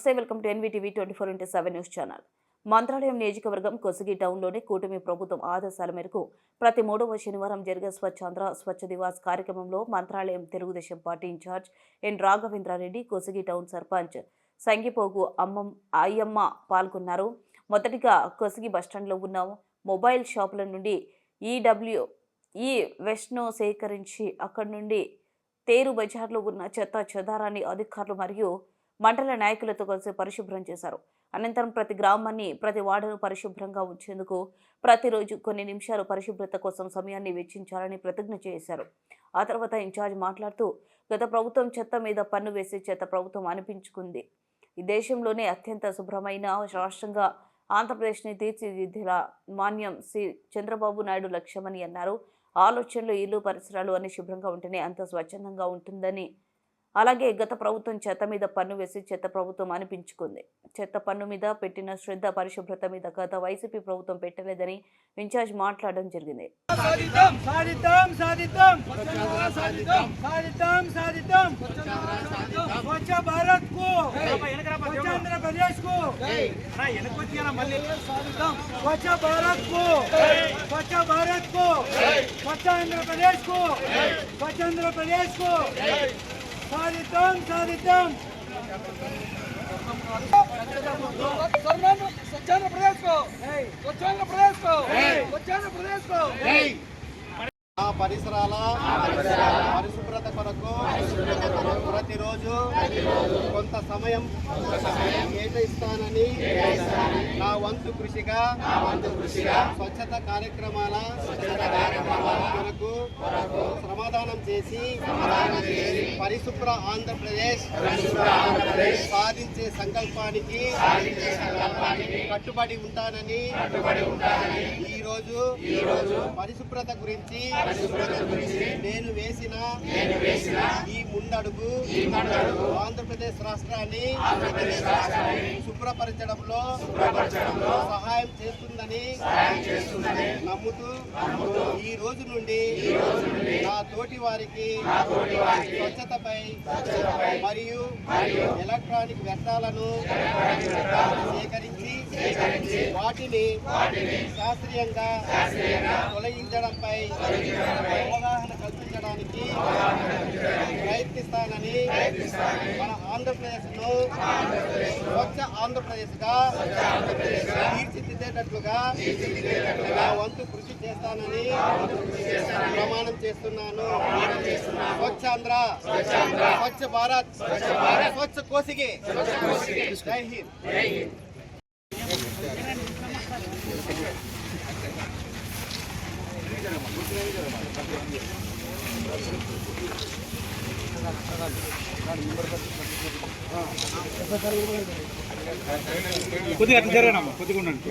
నమస్తే welcome to NVTV twenty four into seven news channel. Mantralayam నియోజకవర్గం కొసగి టౌన్లోని కూటమి ప్రభుత్వం ఆదేశాల మేరకు ప్రతి మూడవ శనివారం జరిగే స్వచ్ఛాంధ్ర స్వచ్ఛ దివాస్ కార్యక్రమంలో Mantralayam Telugu Desam party incharge N Raghavendra Reddy Kosagi town sarpanch Sangipogu అమ్మం Ayyamma పాల్గొన్నారు. మొదటిగా కొసగి బస్టాండ్లో ఉన్న మొబైల్ షాపుల నుండి ఈడబ్ల్యూ ఈ వెస్ట్ను సేకరించి అక్కడి నుండి తేరు బజార్లో ఉన్న చెత్త చెదారాన్ని అధికారులు మరియు మండల నాయకులతో కలిసి పరిశుభ్రం చేశారు. అనంతరం ప్రతి గ్రామాన్ని ప్రతి వార్డును పరిశుభ్రంగా ఉంచేందుకు ప్రతిరోజు కొన్ని నిమిషాలు పరిశుభ్రత కోసం సమయాన్ని వెచ్చించాలని ప్రతిజ్ఞ చేశారు. ఆ తర్వాత ఇన్ఛార్జ్ మాట్లాడుతూ గత ప్రభుత్వం చెత్త మీద పన్ను వేసే చెత్త ప్రభుత్వం అనిపించుకుంది. ఈ దేశంలోనే అత్యంత శుభ్రమైన రాష్ట్రంగా ఆంధ్రప్రదేశ్ని తీర్చిదిద్దేలా మాన్యం శ్రీ చంద్రబాబు నాయుడు లక్ష్యమని అన్నారు. ఆలోచనలు ఇల్లు పరిసరాలు అన్ని శుభ్రంగా ఉంటేనే అంత స్వచ్ఛందంగా ఉంటుందని అలాగే గత ప్రభుత్వం చెత్త మీద పన్ను వేసి చెత్త ప్రభుత్వం అనిపించుకుంది. చెత్త పన్ను మీద పెట్టిన శ్రద్ధ పరిశుభ్రత మీద గత వైసీపీ ప్రభుత్వం పెట్టలేదని ఇన్ఛార్జ్ మాట్లాడడం జరిగింది. స్వచ్ఛ భారత్కు స్వచ్ఛ ఆంధ్రప్రదేశ్ స్వచ్ఛ కు స్వచ్ఛ ఆంధ్రప్రదేశ్కు స్వచ్ఛ ఆంధ్రప్రదేశ్కు సాధిద్దాం సాధిద్దాం స్వచ్ఛాంధ్ర ప్రదేశ్ స్వచ్ఛాంధ్ర ప్రదేశ్ స్వచ్ఛాంధ్ర ప్రదేశ్ ఆ పరిసరాల పరిశుభ్రత కొరకు ప్రతిరోజు కొంత సమయం కేటాయిస్తానని నా వంతు కృషిగా స్వచ్ఛత కార్యక్రమాల కొరకు సమాధానం చేసి పరిశుభ్ర ఆంధ్రప్రదేశ్ సాధించే సంకల్పానికి కట్టుబడి ఉంటానని ఈ రోజు పరిశుభ్రత గురించి నేను వేసిన ఈ ముందడుగు ఆంధ్రప్రదేశ్ రాష్ట్రాన్ని శుభ్రపరచడంలో సహాయం చేస్తుందని నమ్ముతూ ఈ రోజు నుండి నా తోటి వారికి స్వచ్ఛతపై మరియు ఎలక్ట్రానిక్ వ్యర్థాలను సేకరించి వాటిని శాస్త్రీయంగా తొలగించడంపై అవగాహన కల్పించడానికి ప్రయత్నిస్తానని మన ఆంధ్రప్రదేశ్ను స్వచ్ఛ ఆంధ్రప్రదేశ్గా తీర్చిదిద్దేటట్లుగా నా వంతు కృషి చేస్తానని ప్రమాణం చేస్తున్నాను. స్వచ్ఛాంధ్ర స్వచ్ఛ భారత్ స్వచ్ఛ కోసిగి. జై హింద్. కొద్దిగా అట్లా జరగనమ్మా కొద్దిగా ఉండండి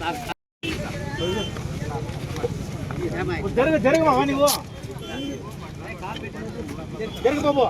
జరగ జరగ బాబా నువ్వు జరగ బాబు.